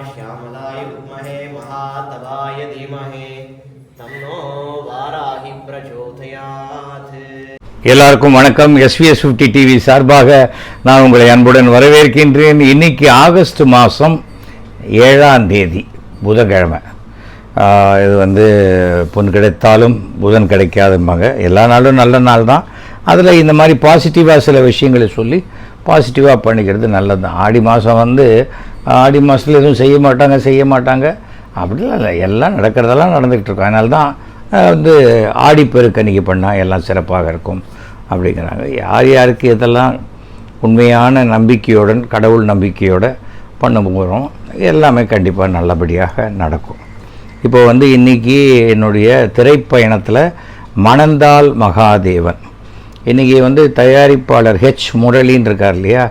श्यामलाय विद्महे महातवाय धीमहि तन्नो वाराहि प्रचोदयात् எல்லாருக்கும் வணக்கம் எஸ்விஎஸ் ஃபிஃப்டி டிவி சார்பாக நான் உங்களை அன்புடன் வரவேற்கின்றேன் இன்னைக்கு ஆகஸ்ட் மாதம் ஏழாம் தேதி புதன்கிழமை ஆஹ் இது வந்து பொன் கிடைத்தாலும் புதன் கிடைக்காதும்பாங்க எல்லா நாளும் நல்ல நாள் தான் அதில் இந்த மாதிரி பாசிட்டிவாக சில விஷயங்களை சொல்லி பாசிட்டிவாக பண்ணிக்கிறது நல்லது தான் ஆடி மாதம் வந்து ஆடி மாதத்தில் எதுவும் செய்ய மாட்டாங்க செய்ய மாட்டாங்க. அப்படிலாம் இல்லை எல்லாம் நடக்கிறதெல்லாம் நடந்துக்கிட்டு இருக்கும் அதனால தான் வந்து ஆடிப்பெருக்கணிக்கை பண்ணால் எல்லாம் சிறப்பாக இருக்கும் அப்படிங்கிறாங்க. யார் யாருக்கு இதெல்லாம் உண்மையான நம்பிக்கையுடன் கடவுள் நம்பிக்கையோட பண்ண போகிறோம் எல்லாமே கண்டிப்பாக நல்லபடியாக நடக்கும். இப்போ வந்து இன்றைக்கி என்னுடைய திரைப்பயணத்தில் மணந்தால் மகாதேவன். இன்றைக்கி வந்து தயாரிப்பாளர் ஹெச் முரளின்னு இருக்கார் இல்லையா?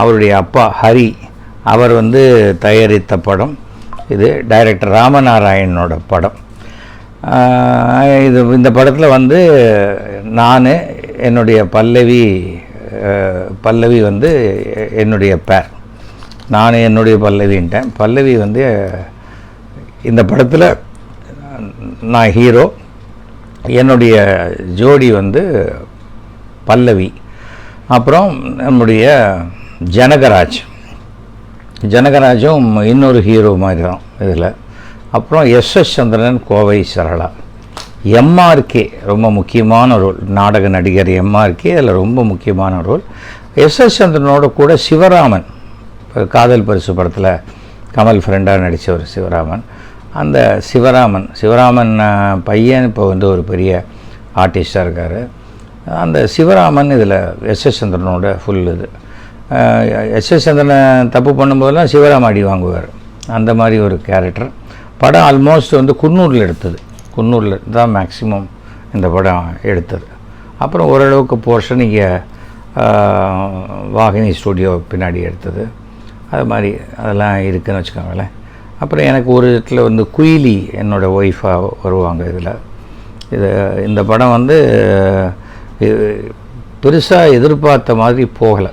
அவருடைய அப்பா ஹரி. அவர் வந்து தயாரித்த படம். இது டைரக்டர் ராமநாராயணனோட படம். இது இந்த படத்தில் வந்து நான் என்னுடைய பல்லவி பல்லவி வந்து என்னுடைய பேர் நான் என்னுடைய பல்லவின்ட்டேன். பல்லவி வந்து இந்த படத்தில் நான் ஹீரோ என்னுடைய ஜோடி வந்து பல்லவி. அப்புறம் நம்முடைய ஜனகராஜ். ஜனகராஜும் இன்னொரு ஹீரோ மாதிரி தான் இதில். அப்புறம் S S Chandran Kovai Sarala. MRK ரொம்ப முக்கியமான ரோல் நாடக நடிகர் எம்ஆர்கே அதில் ரொம்ப முக்கியமான ரோல் எஸ் எஸ் சந்திரனோட கூட சிவராமன் காதல் பரிசு படத்தில் கமல் ஃப்ரெண்டாக நடித்தவர் சிவராமன். அந்த சிவராமன் சிவராமன் பையன் இப்போ வந்து ஒரு பெரிய ஆர்டிஸ்டாக இருக்கார். அந்த சிவராமன் இதில் எஸ் எஸ் சந்திரனோட ஃபுல் இது. எஸ் எஸ் சந்திரன் தப்பு பண்ணும்போதெல்லாம் சிவராம் அடி வாங்குவார். அந்த மாதிரி ஒரு கேரக்டர் படம் ஆல்மோஸ்ட் வந்து குன்னூரில் எடுத்தது. குன்னூரில் தான் மேக்ஸிமம் இந்த படம் எடுத்தது. அப்புறம் ஓரளவுக்கு போர்ஷன் இங்கே வாகினி ஸ்டூடியோ பின்னாடி எடுத்தது. அது மாதிரி அதெல்லாம் இருக்குதுன்னு வச்சுக்கோங்களேன். அப்புறம் எனக்கு ஒரு இடத்துல வந்து குயிலி என்னோடய ஒய்ஃபாக வருவாங்க இதில். இது இந்த படம் வந்து பெருசாக எதிர்பார்த்த மாதிரி போகலை.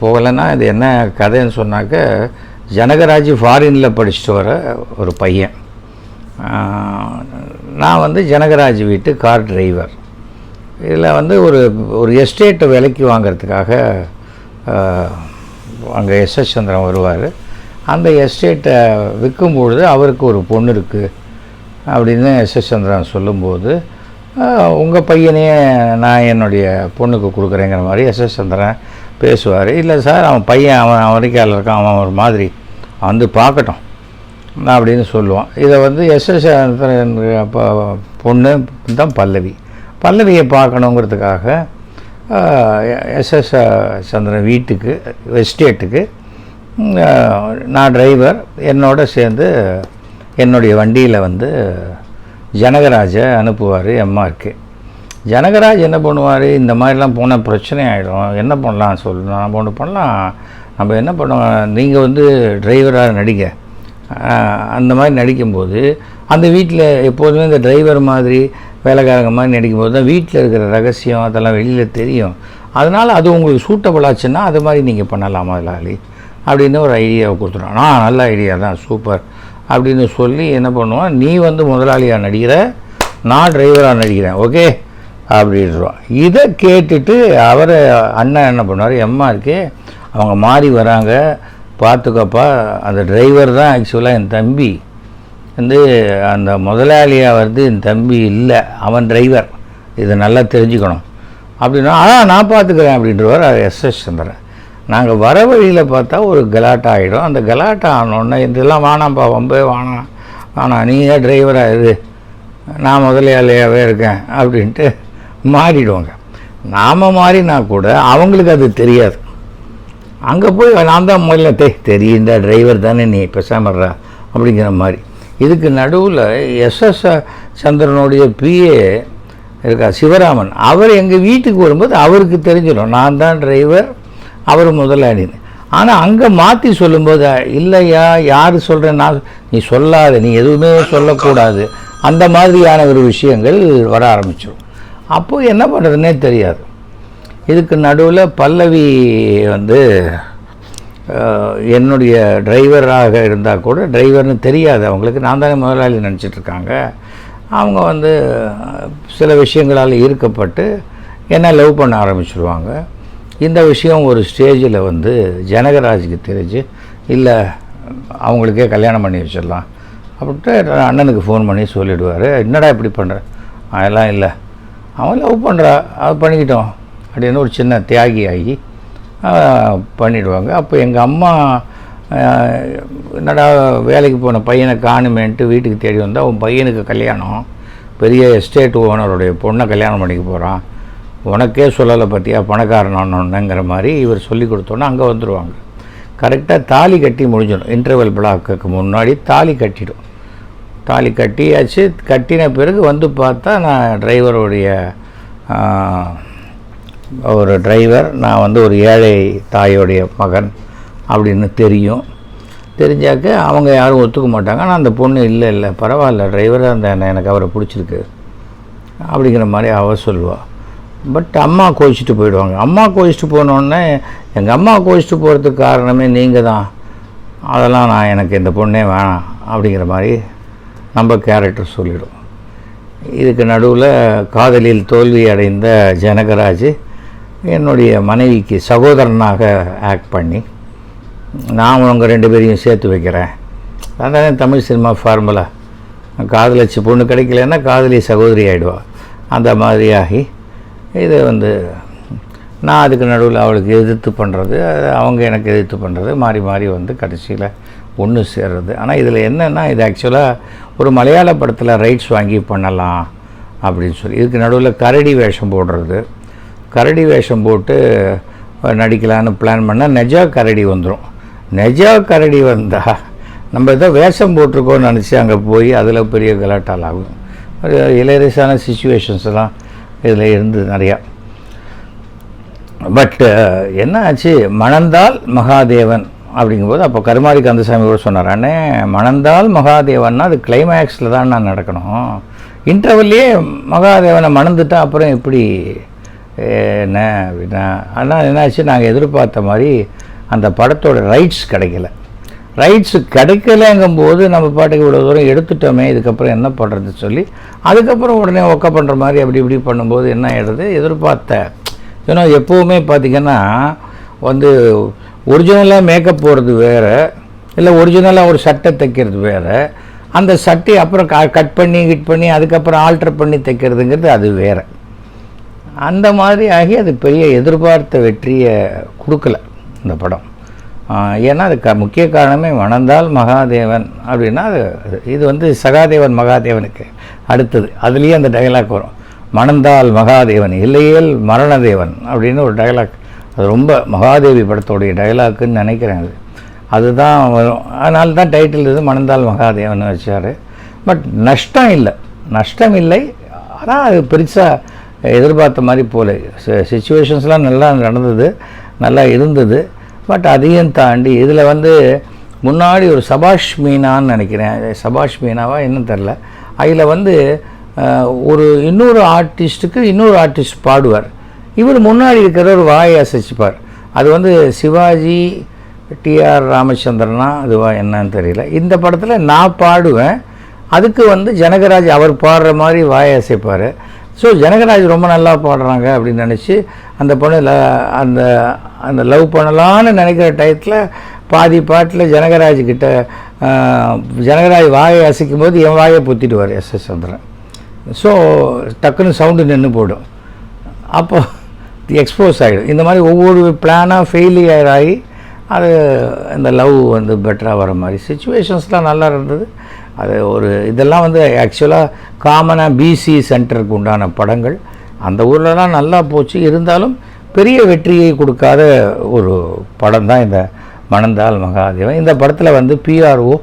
போகலைன்னா இது என்ன கதைன்னு சொன்னாக்க ஜனகராஜ் ஃபாரினில் படிச்சுட்டு வர ஒரு பையன். நான் வந்து ஜனகராஜ் வீட்டு கார் டிரைவர். இதில் வந்து ஒரு ஒரு எஸ்டேட்டை விலைக்கு வாங்கிறதுக்காக அங்கே எஸ்எஸ் சந்திரன் வருவார். அந்த எஸ்டேட்டை விற்கும்பொழுது அவருக்கு ஒரு பொண்ணு இருக்குது அப்படின்னு எஸ்எஸ் சந்திரன் சொல்லும்போது உங்கள் பையனையே நான் என்னுடைய பொண்ணுக்கு கொடுக்குறேங்கிற மாதிரி எஸ்எஸ் சந்திரன் பேசுவார். இல்லை சார் அவன் பையன் அவன் அமெரிக்காவில் இருக்கான் அவன் ஒரு மாதிரி. வந்து பார்க்கட்டும். நான் அப்படின்னு சொல்லுவான். இதை வந்து எஸ்எஸ் சந்திரன் அப்போ பொண்ணு தான் பல்லவி. பல்லவியை பார்க்கணுங்கிறதுக்காக எஸ்எஸ் சந்திரன் வீட்டுக்கு எஸ்டேட்டுக்கு நான் டிரைவர் என்னோட சேர்ந்து என்னுடைய வண்டியில் வந்து ஜனகராஜை அனுப்புவார் எம்ஆர்க்கு ஜனகராஜ் என்ன பண்ணுவார்? இந்த மாதிரிலாம் போனால் பிரச்சனை ஆகிடும் என்ன பண்ணலாம்? சொல்லு நம்ம ஒன்று பண்ணலாம். நம்ம என்ன பண்ணுவோம் நீங்கள் வந்து டிரைவராக நடிங்க. அந்த மாதிரி நடிக்கும்போது அந்த வீட்டில் எப்போதுமே இந்த டிரைவர் மாதிரி வேலைக்காரங்க மாதிரி நடிக்கும்போது தான் வீட்டில் இருக்கிற ரகசியம் அதெல்லாம் வெளியில் தெரியும். அதனால் அது உங்களுக்கு சூட்டபிள் ஆச்சுன்னா அது மாதிரி நீங்கள் பண்ணலாம் முதலாளி அப்படின்னு ஒரு ஐடியாவை கொடுத்துருவோம் ஆ நல்ல ஐடியா தான் சூப்பர் அப்படின்னு சொல்லி என்ன பண்ணுவோம் நீ வந்து முதலாளியாக நடிக்கிற நான் டிரைவராக நடிக்கிறேன் ஓகே அப்படின்றோம். இதை கேட்டுட்டு அவர் அண்ணன் என்ன பண்ணுவார்? எம்ஆருக்கு அவங்க மாறி வராங்க. பார்த்துக்கப்பா அந்த டிரைவர் தான் ஆக்சுவலாக என் தம்பி. வந்து அந்த முதலாளியாக வந்து என் தம்பி இல்லை. அவன் டிரைவர் இதை நல்லா தெரிஞ்சுக்கணும். அப்படின்னா ஆ நான் பார்த்துக்கிறேன் அப்படின்றவர் எஸ்எஸ் சந்திரன். நாங்கள் வர வழியில் பார்த்தா ஒரு கலாட்டா ஆகிடும் அந்த கலாட்டா ஆனோடனே இதெல்லாம் வேணாம்ப்பா வம்பே வேணாம். நீ ஏன் டிரைவராக இரு. நான் முதலாளியாகவே இருக்கேன். அப்படின்ட்டு மாறிடுவாங்க. நாம் மாறினா கூட அவங்களுக்கு அது தெரியாது. அங்கே போய் நான் தான் முதல்ல தே தெரியுண்டா டிரைவர் தானே நீ பெசாமடுறா அப்படிங்கிற மாதிரி. இதுக்கு நடுவில் எஸ்எஸ் சந்திரனுடைய பிஏ இருக்கா சிவராமன் அவர் எங்கள் வீட்டுக்கு வரும்போது அவருக்கு தெரிஞ்சிடும். நான் தான் டிரைவர் அவர் முதலாளின்னு ஆனால் அங்கே மாற்றி சொல்லும்போது இல்லையா யார் சொல்கிறேன் நான் நீ சொல்லாத நீ எதுவுமே சொல்லக்கூடாது. அந்த மாதிரியான ஒரு விஷயங்கள் வர ஆரம்பிச்சிடும். அப்போது என்ன பண்ணுறதுனே தெரியாது. இதுக்கு நடுவில் பல்லவி வந்து என்னுடைய டிரைவராக இருந்தால் கூட டிரைவர்னு தெரியாது. அவங்களுக்கு நான் தானே முதலாளி நினச்சிட்டு இருக்காங்க அவங்க வந்து சில விஷயங்களால் ஈர்க்கப்பட்டு என்ன லவ் பண்ண ஆரம்பிச்சிருவாங்க. இந்த விஷயம் ஒரு ஸ்டேஜில் வந்து ஜனகராஜுக்கு தெரிஞ்சு இல்லை அவங்களுக்கே கல்யாணம் பண்ணி வச்சிடலாம். அப்படின்ட்டு அண்ணனுக்கு ஃபோன் பண்ணி சொல்லிவிடுவார் என்னடா இப்படி பண்ணுற அதெல்லாம் இல்லை. அவன் லவ் பண்ணுறா அது பண்ணிக்கிட்டோம். அப்படின்னு ஒரு சின்ன தியாகி ஆகி பண்ணிவிடுவாங்க அப்போ எங்கள் அம்மா என்னடா வேலைக்கு போன பையனை காணுமேன்ட்டு வீட்டுக்கு தேடி வந்தால் உன் பையனுக்கு கல்யாணம். பெரிய எஸ்டேட் ஓனருடைய பொண்ணை கல்யாணம் பண்ணிக்க போகிறான் உனக்கே சொல்லலை பற்றியா பணக்காரனானோன்னுங்கிற மாதிரி இவர் சொல்லி கொடுத்தோன்னே அங்கே வந்துடுவாங்க கரெக்டாக தாலி கட்டி முடிஞ்சிடும். இன்டர்வல் பிளாக்குக்கு முன்னாடி தாலி கட்டிடும். தாலி கட்டியாச்சு. கட்டின பிறகு வந்து பார்த்தா நான் டிரைவருடைய ஒரு டிரைவர் நான் வந்து ஒரு ஏழை தாயோடைய மகன் அப்படின்னு தெரியும். தெரிஞ்சாக்க அவங்க யாரும் ஒத்துக்க மாட்டாங்க. ஆனால் அந்த பொண்ணு இல்லை இல்லை பரவாயில்ல டிரைவராக அந்த எனக்கு அவரை பிடிச்சிருக்கு அப்படிங்கிற மாதிரி அவ சொல்லுவாள் பட் அம்மா கோச்சிட்டு போயிடுவாங்க. அம்மா கோச்சிட்டு போனோடனே எங்கள் அம்மா கோச்சிட்டு போகிறதுக்கு காரணமே நீங்கள் தான் அதெல்லாம் நான் எனக்கு இந்த பொண்ணே வேணாம் அப்படிங்கிற மாதிரி நம்ம கேரக்டர் சொல்லிடும். இதுக்கு நடுவில் காதலில் தோல்வி அடைந்த ஜனகராஜ் என்னுடைய மனைவிக்கு சகோதரனாக ஆக்ட் பண்ணி நான் உங்கள் ரெண்டு பேரையும் சேர்த்து வைக்கிறேன். அதானே தமிழ் சினிமா ஃபார்முலா காதலிச்சு பொண்ணு கிடைக்கலன்னா காதலி சகோதரி ஆகிடுவா அந்த மாதிரி ஆகி இது வந்து நான் அதுக்கு நடுவில் அவளுக்கு எதிர்த்து பண்ணுறது அவங்க எனக்கு எதிர்த்து பண்ணுறது மாறி மாறி வந்து கடைசியில் ஒன்று சேர்றது. ஆனால் இதில் என்னென்னா இது ஆக்சுவலாக ஒரு மலையாள படத்தில் ரைட்ஸ் வாங்கி பண்ணலாம் அப்படின்னு சொல்லி. இதுக்கு நடுவில் கரடி வேஷம் போடுறது. கரடி வேஷம் போட்டு நடிக்கலான்னு பிளான் பண்ணால் நெஜா கரடி வந்துடும் நெஜா கரடி வந்தால் நம்ம ஏதோ வேஷம் போட்டிருக்கோம்னு நினச்சி அங்கே போய் அதில் பெரிய கலாட்டால் ஆகும். ஒரு இளையரசான சுச்சுவேஷன்ஸ் எல்லாம் இதில் இருந்து நிறையா. பட்டு என்ன ஆச்சு? மணந்தால் மகாதேவன் அப்படிங்கும்போது அப்போ கருமாரி கந்தசாமி கூட சொன்னார் அண்ணே மணந்தால் மகாதேவன்னா அது கிளைமேக்ஸில் தான் நான் நடக்கணும். இன்டர்வல்லையே மகாதேவனை மணந்துட்டா அப்புறம் எப்படி என்ன அப்படின்னா ஆனால் என்னாச்சு? நாங்கள் எதிர்பார்த்த மாதிரி அந்த படத்தோட ரைட்ஸ் கிடைக்கல. ரைட்ஸ் கிடைக்கலங்கும்போது நம்ம பாட்டுக்கு இவ்வளோ தூரம் எடுத்துட்டோமே இதுக்கப்புறம் என்ன பண்ணுறது சொல்லி அதுக்கப்புறம் உடனே ஒக்க பண்ணுற மாதிரி அப்படி இப்படி பண்ணும்போது என்ன ஆகிடுது எதிர்பார்த்த ஏன்னா எப்போவுமே பார்த்திங்கன்னா வந்து ஒரிஜினலாக மேக்கப் போடுறது வேறு இல்லை ஒரிஜினலாக ஒரு சட்டை தைக்கிறது வேறு. அந்த சட்டை அப்புறம் க கட் பண்ணி கிட் பண்ணி அதுக்கப்புறம் ஆல்ட்ரு பண்ணி தைக்கிறதுங்கிறது அது வேறு. அந்த மாதிரி ஆகி அது பெரிய எதிர்பார்த்த வெற்றியை கொடுக்கல இந்த படம். ஏன்னா அது க முக்கிய காரணமே மணந்தால் மகாதேவன் அப்படின்னா அது அது- இது வந்து சகாதேவன் மகாதேவனுக்கு அடுத்தது. அதுலேயே அந்த டயலாக் வரும். மணந்தால் மகாதேவன் இல்லையேல் மரணதேவன் அப்படின்னு ஒரு டயலாக் அது ரொம்ப மகாதேவி படத்தோடைய டயலாக்குன்னு நினைக்கிறேன் அது. அதுதான் வரும். அதனால தான் டைட்டில் இது மணந்தால் மகாதேவன் வச்சார். பட் நஷ்டம் இல்லை. நஷ்டம் இல்லை. ஆனால் அது பெருசாக எதிர்பார்த்த மாதிரி போல. சுச்சுவேஷன்ஸ்லாம் நல்லா நடந்தது. நல்லா இருந்தது. பட் அதையும் தாண்டி இதில் வந்து முன்னாடி ஒரு சபாஷ் மீனான்னு நினைக்கிறேன். சபாஷ் மீனாவா என்னன்னு தெரில அதில் வந்து ஒரு இன்னொரு ஆர்டிஸ்ட்டுக்கு இன்னொரு ஆர்டிஸ்ட் பாடுவார். இவர் முன்னாடி இருக்கிறவர் வாயை அசைச்சுப்பார். அது வந்து சிவாஜி டிஆர் ராமச்சந்திரனா அதுவா என்னன்னு தெரியல. இந்த படத்தில் நான் பாடுவேன். அதுக்கு வந்து ஜனகராஜ் அவர் பாடுற மாதிரி வாயை அசைப்பார். ஸோ ஜனகராஜ் ரொம்ப நல்லா பாடுறாங்க அப்படின்னு நினச்சி அந்த பொண்ணு ல- அந்த அந்த லவ் பண்ணலான்னு நினைக்கிற டயத்தில் பாதி பாட்டில் ஜனகராஜ்கிட்ட ஜனகராஜ் வாயை அசைக்கும் போது என் வாயை பொத்திடுவார் எஸ் எஸ் சந்திரன். ஸோ டக்குன்னு சவுண்டு நின்று போடும். அப்போ எக்ஸ்போஸ் ஆகிடும். இந்த மாதிரி ஒவ்வொரு பிளானாக ஃபெயிலியர் ஆகி அது இந்த லவ் வந்து பெட்டராக வர மாதிரி சுச்சுவேஷன்ஸ்லாம் நல்லா இருந்தது. அது ஒரு இதெல்லாம் வந்து ஆக்சுவலாக காமனாக பிசி சென்டருக்கு உண்டான படங்கள். அந்த ஊர்லலாம் நல்லா போச்சு. இருந்தாலும் பெரிய வெற்றியை கொடுக்காத ஒரு படம் தான் இந்த மணந்தால் மகாதேவன். இந்த படத்தில் வந்து பிஆர்ஓ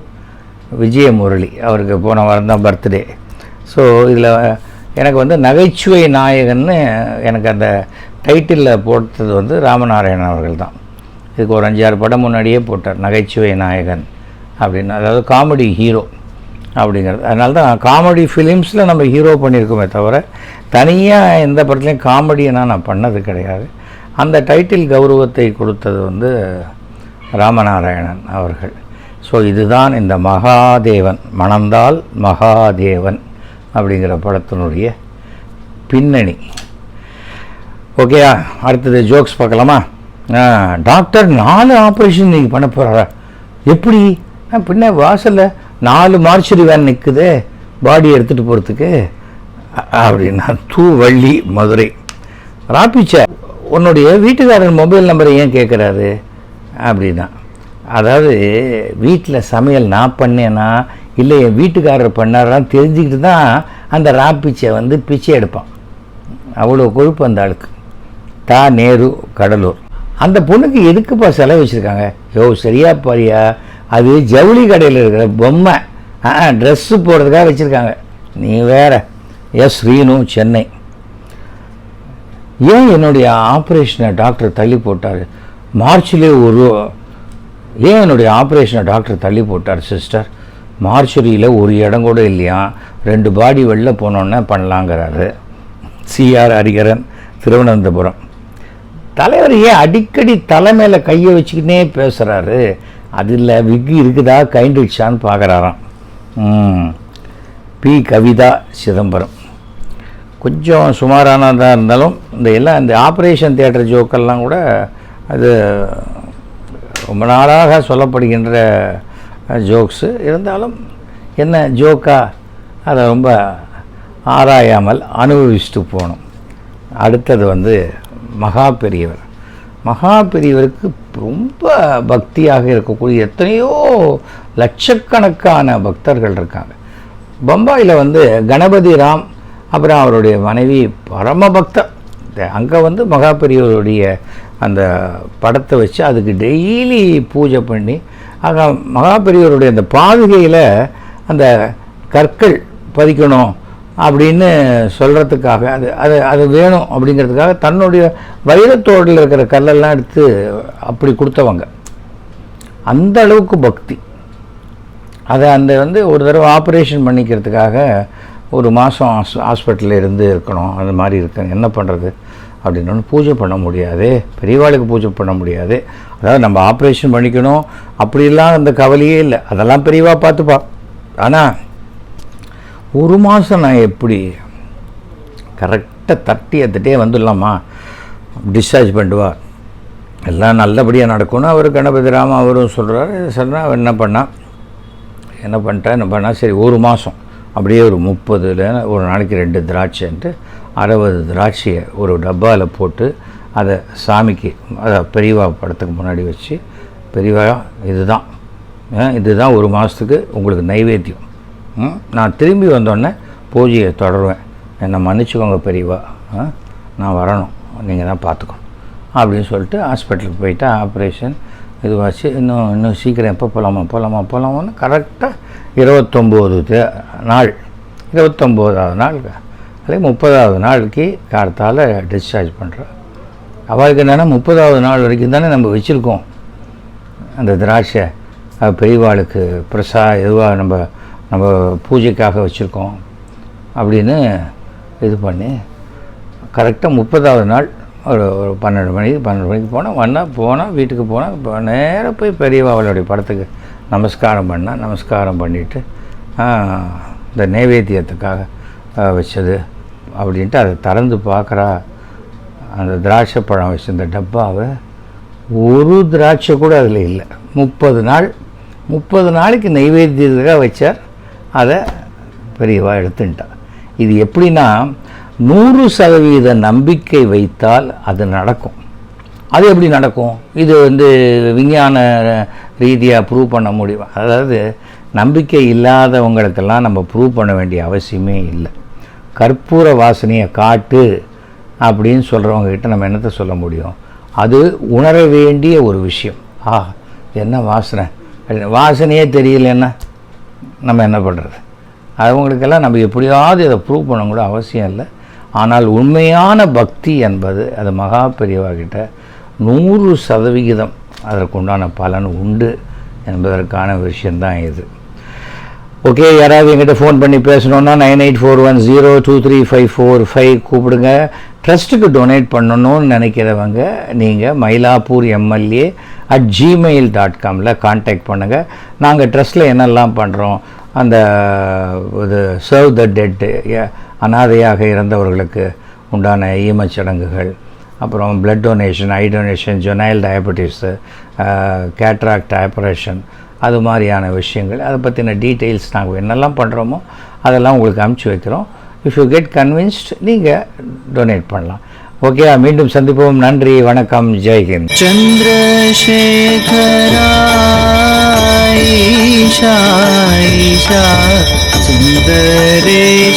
விஜயமுரளி அவருக்கு போன வாரம் தான் பர்த்டே ஸோ இதில் எனக்கு வந்து நகைச்சுவை நாயகன்னு எனக்கு அந்த டைட்டிலில் போட்டது வந்து ராமநாராயணன் அவர்கள் தான் இதுக்கு ஒரு அஞ்சாறு படம் முன்னாடியே போட்டார் நகைச்சுவை நாயகன் அப்படின்னு. அதாவது காமெடி ஹீரோ அப்படிங்கிறது. அதனால தான் காமெடி ஃபிலிம்ஸில் நம்ம ஹீரோ பண்ணியிருக்கோமே தவிர தனியாக எந்த படத்துலையும் காமெடியெல்லாம் நான் பண்ணது கிடையாது. அந்த டைட்டில் கௌரவத்தை கொடுத்தது வந்து ராமநாராயணன் அவர்கள். ஸோ இதுதான் இந்த மகாதேவன். மணந்தால் மகாதேவன் அப்படிங்கிற படத்தினுடைய பின்னணி. ஓகேயா அடுத்தது ஜோக்ஸ் பார்க்கலாமா? ஆ, டாக்டர் நாலு ஆப்ரேஷன் நீங்கள் பண்ண போகிறாரா எப்படி? ஆ, பின்ன வாசலில் நாலு மார்ச்சரி வேன் நிற்குதே பாடி எடுத்துகிட்டு போகிறதுக்கு அப்படின்னா தூ வள்ளி மதுரை ராப்பிச்ச உன்னுடைய வீட்டுக்காரர் மொபைல் நம்பரை ஏன் கேட்குறாரு அப்படின்னா அதாவது வீட்டில் சமையல் நான் பண்ணேன்னா இல்லை என் வீட்டுக்காரர் பண்ணாரான்னு தெரிஞ்சுக்கிட்டு தான் அந்த ராப்பிச்சை வந்து பிச்சை எடுப்பான். அவ்வளோ கொழுப்பு அந்த ஆளுக்கு. தா நேரு கடலூர். அந்த பொண்ணுக்கு எதுக்குப்பா செலவு வச்சுருக்காங்க? யோ சரியா பாரியா அது ஜவுளி கடையில் இருக்கிற பொம்மை. ஆ ட்ரெஸ்ஸு போடுறதுக்காக வச்சுருக்காங்க. நீ வேற. எஸ் ஸ்ரீனு சென்னை. ஏன் என்னுடைய ஆப்ரேஷனை டாக்டர் தள்ளி போட்டார்? மார்ச்லேயே ஒரு ஏன் என்னுடைய ஆப்ரேஷனை டாக்டர் தள்ளி போட்டார் சிஸ்டர்? மார்ச்சுரியில் ஒரு இடம் கூட இல்லையா? ரெண்டு பாடி வெளில போனோன்னே பண்ணலாங்கிறாரு. சிஆர் ஹரிகரன் திருவனந்தபுரம். தலைவர் ஏன் அடிக்கடி தலை மேலே கையை வச்சுக்கினே பேசுகிறாரு அதில் விக்கு இருக்குதா? கைண்டுச்சான்னு பார்க்குறாராம் பி. கவிதா சிதம்பரம். கொஞ்சம் சுமாரானதாக இருந்தாலும் இந்த எல்லாம் இந்த ஆப்ரேஷன் தேட்டர் ஜோக்கெல்லாம் கூட அது ரொம்ப நாளாக சொல்லப்படுகின்ற ஜோக்ஸு. இருந்தாலும் என்ன ஜோக்கா? அதை ரொம்ப ஆராயாமல் அனுபவிச்சுட்டு போகணும். அடுத்தது வந்து மகா பெரியவர். மகா பெரியவருக்கு ரொம்ப பக்தியாக இருக்கக்கூடிய எத்தனையோ லட்சக்கணக்கான பக்தர்கள் இருக்காங்க. பம்பாயில் வந்து கணபதி ராம் அப்புறம் அவருடைய மனைவி பரம பக்தர். அங்கே வந்து மகா பெரியவருடைய அந்த படத்தை வச்சு அதுக்கு டெய்லி பூஜை பண்ணி அங்கே மகா பெரியவருடைய அந்த பாதுகையில் அந்த கற்கள் பதிக்கணும் அப்படின்னு சொல்கிறதுக்காக அது அது அது வேணும் அப்படிங்கிறதுக்காக தன்னுடைய வைரத்தோடில் இருக்கிற கல்லெல்லாம் எடுத்து அப்படி கொடுத்தவங்க. அந்த அளவுக்கு பக்தி. அதை அந்த வந்து ஒரு தடவை ஆப்ரேஷன் பண்ணிக்கிறதுக்காக ஒரு மாதம் ஹாஸ் ஹாஸ்பிட்டலில் இருந்து இருக்கணும் அந்த மாதிரி இருக்க என்ன பண்ணுறது அப்படின்னு ஒன்று பூஜை பண்ண முடியாது பெரியவாளுக்கு பூஜை பண்ண முடியாது. அதாவது நம்ம ஆப்ரேஷன் பண்ணிக்கணும் அப்படிலாம் அந்த கவலையே இல்லை. அதெல்லாம் பெரியவா பார்த்துப்பா. ஆனால் ஒரு மாதம் நான் எப்படி கரெக்டாக தட்டி எடுத்துகிட்டே வந்துடலாமா? டிஸ்சார்ஜ் பண்ணுவா எல்லாம் நல்லபடியாக நடக்கும்னு அவர் கணபதி ராம அவரும் சொல்கிறாரு சொன்னால் அவர் என்ன பண்ணால் என்ன பண்ணிட்டா? என்ன பண்ணா? சரி ஒரு மாதம் அப்படியே ஒரு முப்பதுல ஒரு நாளைக்கு ரெண்டு திராட்சைன்ட்டு அறுபது திராட்சையை ஒரு டப்பாவில் போட்டு அதை சாமிக்கு அதை பெரியவா படத்துக்கு முன்னாடி வச்சு பெரியவா இதுதான். இதுதான் ஒரு மாதத்துக்கு உங்களுக்கு நைவேத்தியம். நான் திரும்பி வந்தோடனே பூஜையை தொடருவேன். என்னை மன்னிச்சுக்கோங்க பெரியவா. ஆ, நான் வரணும். நீங்கள் தான் பார்த்துக்கணும். அப்படின்னு சொல்லிட்டு ஹாஸ்பிட்டலுக்கு போயிட்டு ஆப்ரேஷன் இதுவாச்சு. இன்னும் இன்னும் சீக்கிரம் எப்போ போகலாமா போகலாமா போகலாமான்னு கரெக்டாக இருபத்தொம்போது நாள். இருபத்தொம்போதாவது நாள். அல்லது முப்பதாவது நாளைக்கு காலத்தால் டிஸ்சார்ஜ் பண்ணுறேன் அவளுக்கு என்னென்னா முப்பதாவது நாள் வரைக்கும் தானே நம்ம வச்சுருக்கோம். அந்த திராட்சை. பெரியவாளுக்கு பிரசா எதுவாக நம்ம நம்ம பூஜைக்காக வச்சுருக்கோம் அப்படின்னு இது பண்ணி கரெக்டாக முப்பதாவது நாள் ஒரு ஒரு பன்னெண்டு மணிக்கு பன்னெண்டு மணிக்கு போனால் வந்தால் போனால் வீட்டுக்கு போனால் இப்போ நேராக போய் பெரியவா அவளுடைய படத்துக்கு நமஸ்காரம் பண்ணால் நமஸ்காரம் பண்ணிவிட்டு இந்த நைவேத்தியத்துக்காக வச்சது அப்படின்ட்டு அதை திறந்து பார்க்குறா. அந்த திராட்சை பழம் வச்சிருந்த டப்பாவை ஒரு திராட்சை கூட அதில் இல்லை. முப்பது நாள் முப்பது நாளைக்கு நைவேத்தியத்துக்காக வச்சார். அதை பெரியவா எடுத்துட்டான் இது எப்படின்னா நூறு சதவீத நம்பிக்கை வைத்தால் அது நடக்கும். அது எப்படி நடக்கும்? இது வந்து விஞ்ஞான ரீதியாக ப்ரூவ் பண்ண முடியும்? அதாவது நம்பிக்கை இல்லாதவங்களுக்கெல்லாம் நம்ம ப்ரூவ் பண்ண வேண்டிய அவசியமே இல்லை. கற்பூர வாசனையை காட்டு அப்படின்னு சொல்கிறவங்ககிட்ட நம்ம என்னத்தை சொல்ல முடியும்? அது உணர வேண்டிய ஒரு விஷயம். ஆ என்ன வாசனை? வாசனையே தெரியலன்னா? நம்ம என்ன பண்ணுறது அவங்களுக்கெல்லாம் நம்ம எப்படியாவது இதை ப்ரூவ் பண்ண கூட அவசியம் இல்லை. ஆனால் உண்மையான பக்தி என்பது அது மகா பெரியவாகிட்ட நூறு சதவிகிதம் அதற்குண்டான பலன் உண்டு என்பதற்கான விஷயந்தான் இது. ஓகே யாராவது எங்கிட்ட ஃபோன் பண்ணி பேசணுன்னா nine eight four one zero two three five four five கூப்பிடுங்க. ட்ரஸ்ட்டுக்கு டொனேட் பண்ணணும்னு நினைக்கிறவங்க நீங்கள் Mylapore MLA at Gmail dot Kamil contact பண்ணுங்கள் நாங்கள் ட்ரஸ்ட்டில் என்னெல்லாம் பண்ணுறோம் அந்த இது சர்வ் த டெட்டு அனாதையாக இறந்தவர்களுக்கு உண்டான ஈமச் சடங்குகள் அப்புறம் பிளட் டொனேஷன் ஐ டொனேஷன் ஜொனைல் டயபெட்டிஸு கேட்ராக்ட் ஆப்ரேஷன் அது மாதிரியான விஷயங்கள் அதை பற்றின டீட்டெயில்ஸ் நாங்கள் என்னெல்லாம் பண்ணுறோமோ அதெல்லாம் உங்களுக்கு அமுச்சு வைக்கிறோம். இஃப் யூ கெட் கன்வின்ஸ்ட் நீங்கள் டொனேட் பண்ணலாம். ஓகே மீண்டும் சந்திப்போம். நன்றி வணக்கம் ஜெய்ஹிந்த் சந்திரசேகராயிஷா சுந்தரேஸ்வரா.